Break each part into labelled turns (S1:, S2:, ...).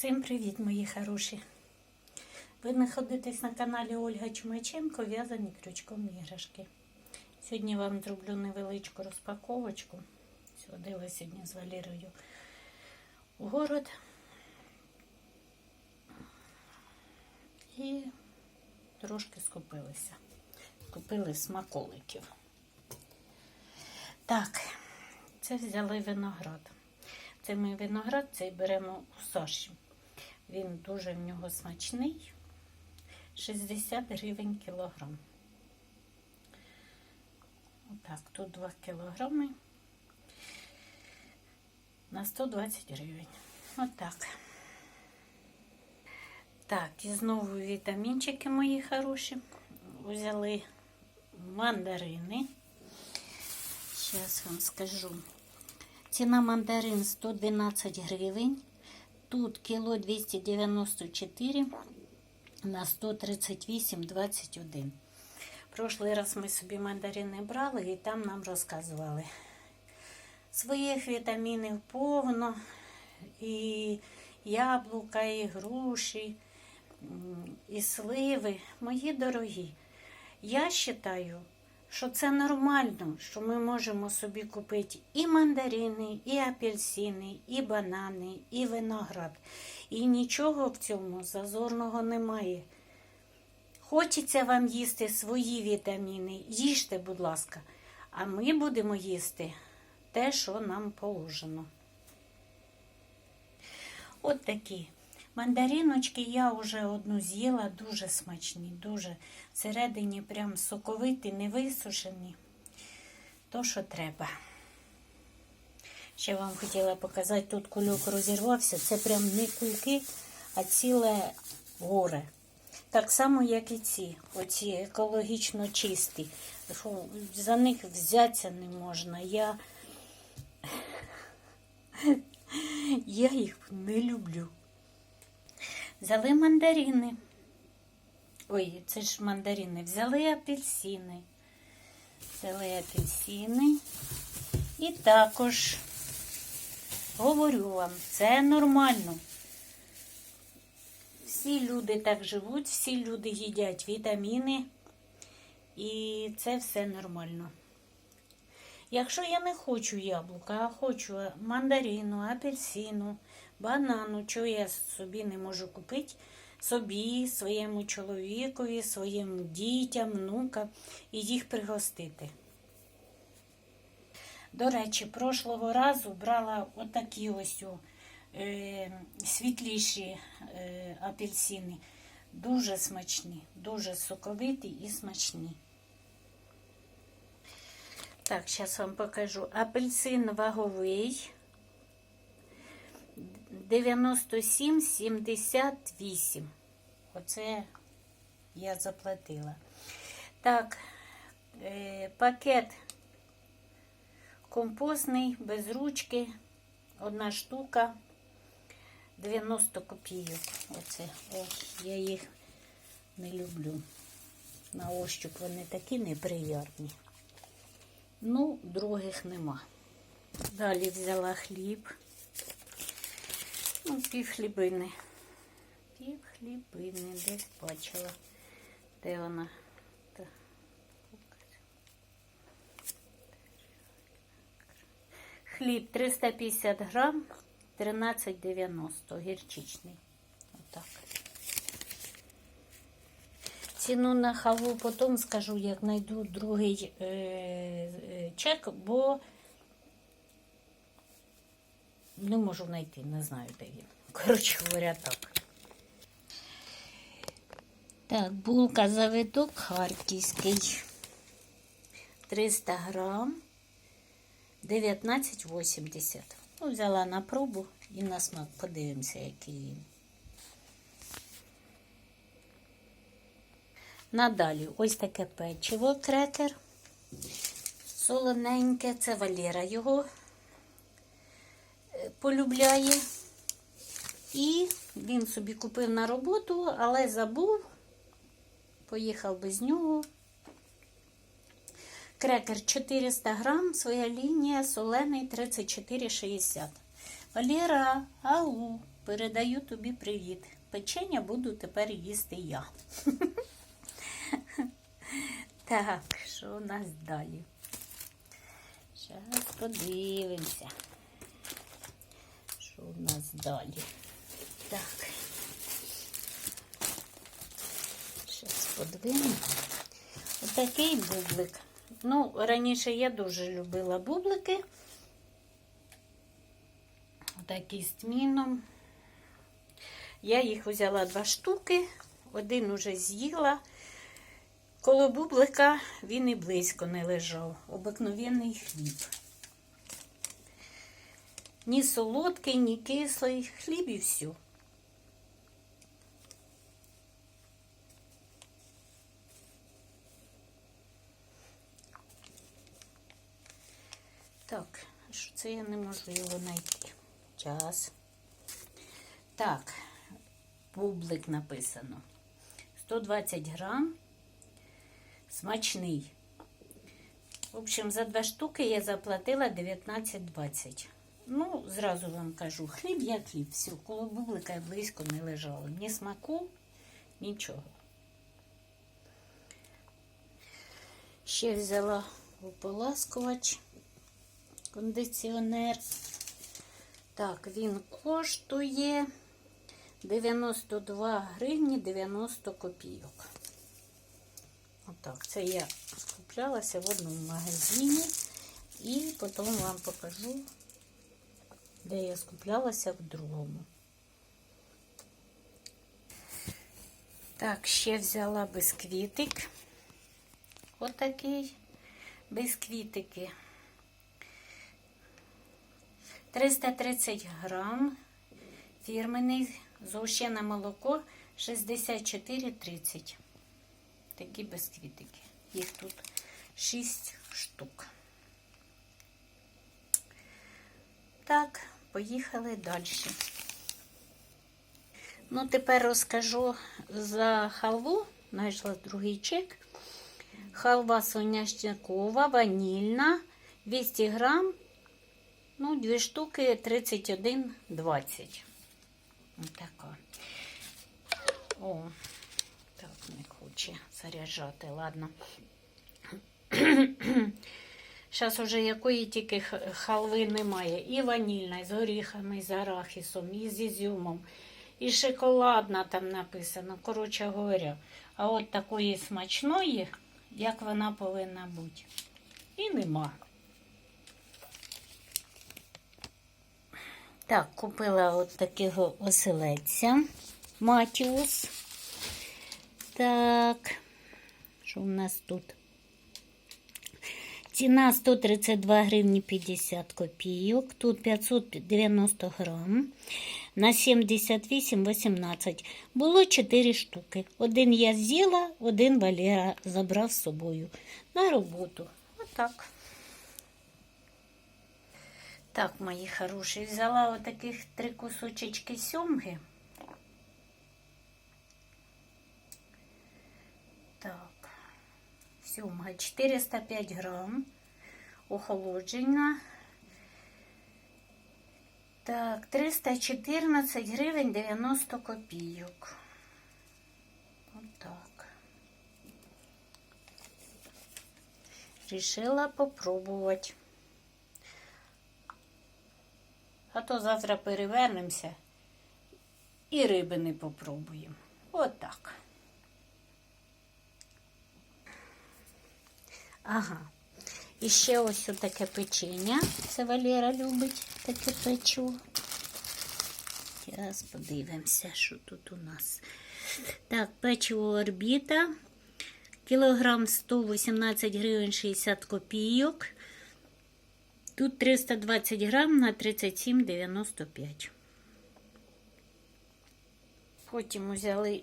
S1: Всім привіт, мої хороші! Ви знаходитесь на каналі Ольга Чумаченко в'язані крючком іграшки. Сьогодні вам зроблю невеличку розпаковочку. Сходила сьогодні з Валерою у город. І трошки скупилися. Купили смаколиків. Так, це взяли виноград. Це ми виноград цей беремо у Саші. Він дуже в нього смачний. 60 гривень кілограм. Отак, тут 2 кілограми на 120 гривень. Отак. Так, і знову вітамінчики мої хороші. Взяли мандарини. Зараз вам скажу. Ціна мандарин 112 гривень. Тут кіло 294 на 138,21. Прошлий раз ми собі мандарини брали і там нам розказували. Своїх вітамінів повно, і яблука, і груші, і сливи. Мої дорогі. Я вважаю, що це нормально, що ми можемо собі купити і мандарини, і апельсини, і банани, і виноград. І нічого в цьому зазорного немає. Хочеться вам їсти свої вітаміни, їжте, будь ласка, а ми будемо їсти те, що нам положено. От такі. Мандариночки я вже одну з'їла, дуже смачні, дуже всередині прям соковиті, не висушені. То, що треба. Ще вам хотіла показати, тут кульок розірвався. Це прям не кульки, а ціле горе. Так само, як і ці, оці екологічно чисті. Що За них взятися не можна. Я, Я їх не люблю. Взяли мандарини. Ой, це ж мандарини. Взяли апельсини. Взяли апельсини. І також говорю вам, це нормально. Всі люди так живуть, всі люди їдять вітаміни. І це все нормально. Якщо я не хочу яблука, а хочу мандарину, апельсину, банану, чого я собі не можу купити, собі, своєму чоловікові, своїм дітям, внукам і їх пригостити. До речі, прошлого разу брала отакі ось е, світліші е, апельсини. Дуже смачні, дуже соковиті і смачні. Так, зараз вам покажу. Апельсин ваговий 97,78. Оце я заплатила. Так, е, пакет компостний, без ручки, одна штука, 90 копійок. Оце, О, я їх не люблю. На ощуп вони такі неприятні. Ну, других нема. Далі взяла хліб. Ну, пів хлібини. Пів хлібини, десь бачила. Де вона? Хліб 350 грам, 13,90 гірчичний. Отак. Ціну на халву потім скажу, як знайду другий е, е, чек, бо не можу знайти, не знаю, де він. Коротше говоря, так. Так, булка завиток харківський. 300 грам, 19,80. Ну, взяла на пробу і на смак подивимося, який він. Надалі ось таке печиво крекер. Солоненьке, це Валера його полюбляє. І він собі купив на роботу, але забув, поїхав без нього. Крекер 400 грам, своя лінія, солений 34,60. Валера, ау, передаю тобі привіт. Печення буду тепер їсти я. Так, що у нас далі? Зараз подивимося. Що у нас далі? Так. Зараз подивимо. Отакий бублик. Ну, раніше я дуже любила бублики. Отакі з тміном. Я їх взяла два штуки, один уже з'їла. Коло бублика він і близько не лежав. Обикновенний хліб. Ні солодкий, ні кислий. Хліб і все. Так, що це я не можу його знайти. Час. Так, бублик написано. 120 грам. Смачний. В общем, за два штуки я заплатила 19,20. Ну, зразу вам кажу, хліб як хліб. Все, коло бублика я близько не лежало. Ні смаку, нічого. Ще взяла ополаскувач, кондиціонер. Так, він коштує 92 гривні 90 копійок. Отак, це я скуплялася в одному магазині і потім вам покажу, де я скуплялася в другому. Так, ще взяла бисквітик. Отакий бисквітики. 330 грам. Фірменний згущене молоко 64,30. Такі бисквітики. Їх тут 6 штук. Так, поїхали далі. Ну, тепер розкажу за халву. Знайшла другий чек. Халва соняшникова, ванільна, 200 грам, ну, дві штуки 31,20. Отака. О, так, не хоче заряджати, ладно. Зараз уже якої тільки халви немає. І ванільна, і з горіхами, і з арахісом, і з ізюмом, і шоколадна там написано, коротше говоря. А от такої смачної, як вона повинна бути. І нема. Так, купила от такого оселедця Матіус. Так, що у нас тут? Ціна 132 гривні 50 копійок. Тут 590 грам. На 78,18. Було 4 штуки. Один я з'їла, один Валера забрав з собою на роботу. Отак. Так, мої хороші, взяла отаких три кусочечки сьомги. Так, сьомга 405 грам, охолоджена. Так, 314 гривень 90 копійок. Отак. Рішила попробувати. А то завтра перевернемося і риби не попробуємо. Отак. Ага. І ще ось таке печення. Це Валера любить таке печу. Зараз подивимося, що тут у нас. Так, печиво орбіта. Кілограм 118 гривень 60 копійок. Тут 320 грам на 37,95. Потім взяли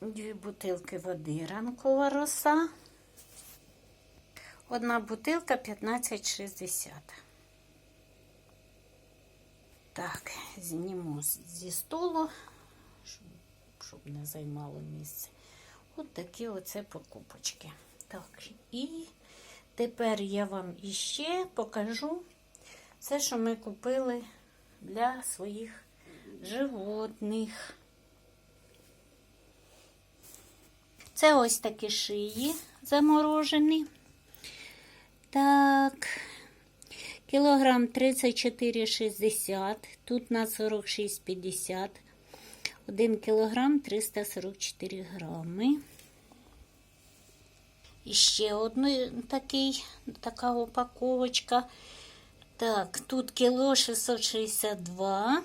S1: дві бутилки води ранкова роса. Одна бутилка 15,60. Так, зніму зі столу, щоб, не займало місце. От такі оце покупочки. Так, і тепер я вам іще покажу все, що ми купили для своїх животних. Це ось такі шиї заморожені. Так, кілограм 34,60, тут на 46,50. 1 кілограм 344 грами. І ще одна такий, така упаковочка. Так, тут кіло 662,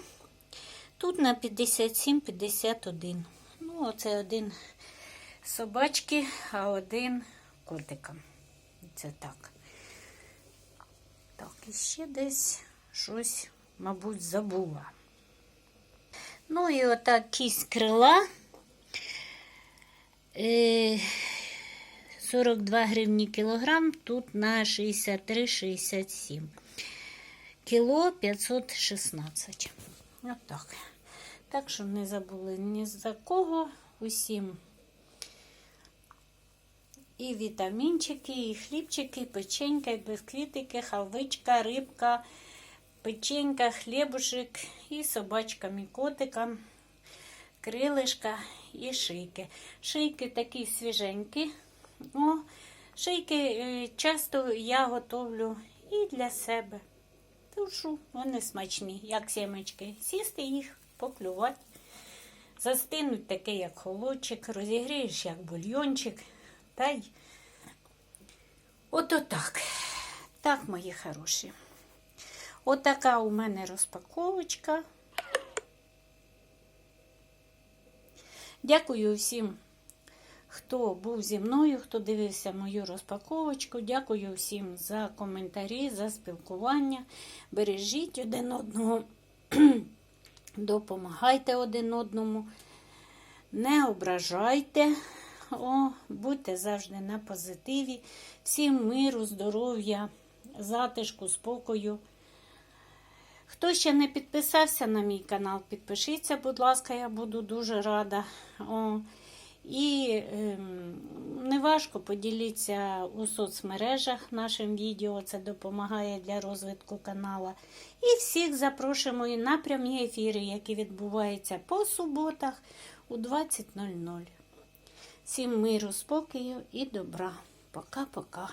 S1: тут на 57,51. Ну, оце один собачки, а один котика. Це так. Так, і ще десь щось, мабуть, забула. Ну і отак кість крила. Е, 42 гривні кілограм, тут на 63,67. Кіло 516. Отак. Так що не забули ні за кого. Усім і вітамінчики, і хлібчики, і печенька, і бисквітики, халвичка, рибка, печенька, хлібушек, і собачкам, і котикам, крилишка і шийки. Шийки такі свіженькі. О, шийки е, часто я готовлю і для себе. Тушу, вони смачні, як сімечки. Сісти їх, поклювати. Застинуть таке, як холодчик, розігрієш, як бульйончик. Та й ото так. Так, мої хороші. Отака у мене розпаковочка. Дякую всім, хто був зі мною, хто дивився мою розпаковочку. Дякую всім за коментарі, за спілкування. Бережіть один одного, допомагайте один одному, не ображайте. О, будьте завжди на позитиві. Всім миру, здоров'я, затишку, спокою. Хто ще не підписався на мій канал, підпишіться, будь ласка, я буду дуже рада. О, і ем, неважко поділіться у соцмережах нашим відео, це допомагає для розвитку канала. І всіх запрошуємо і на прямі ефіри, які відбуваються по суботах у 20.00. Всім миру, спокою і добра. Пока-пока.